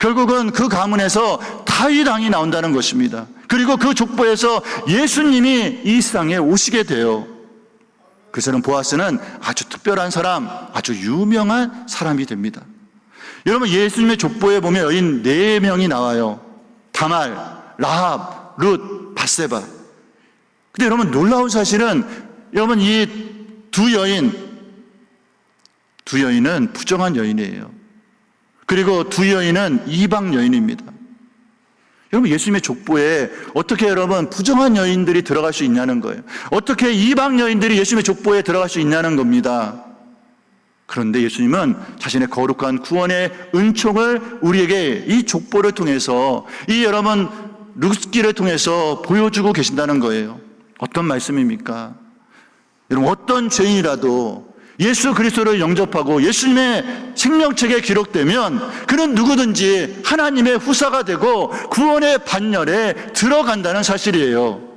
결국은 그 가문에서 왕이 나온다는 것입니다. 그리고 그 족보에서 예수님이 이 세상에 오시게 돼요. 그래서는 보아스는 아주 특별한 사람, 아주 유명한 사람이 됩니다. 여러분 예수님의 족보에 보면 여인 네 명이 나와요. 다말, 라합, 룻, 바세바. 근데 여러분 놀라운 사실은 여러분 이 두 여인 두 여인은 부정한 여인이에요. 그리고 두 여인은 이방 여인입니다. 여러분 예수님의 족보에 어떻게 여러분 부정한 여인들이 들어갈 수 있냐는 거예요. 어떻게 이방 여인들이 예수님의 족보에 들어갈 수 있냐는 겁니다. 그런데 예수님은 자신의 거룩한 구원의 은총을 우리에게 이 족보를 통해서 이 여러분 룻기를 통해서 보여주고 계신다는 거예요. 어떤 말씀입니까? 여러분 어떤 죄인이라도 예수 그리스도를 영접하고 예수님의 생명책에 기록되면 그는 누구든지 하나님의 후사가 되고 구원의 반열에 들어간다는 사실이에요.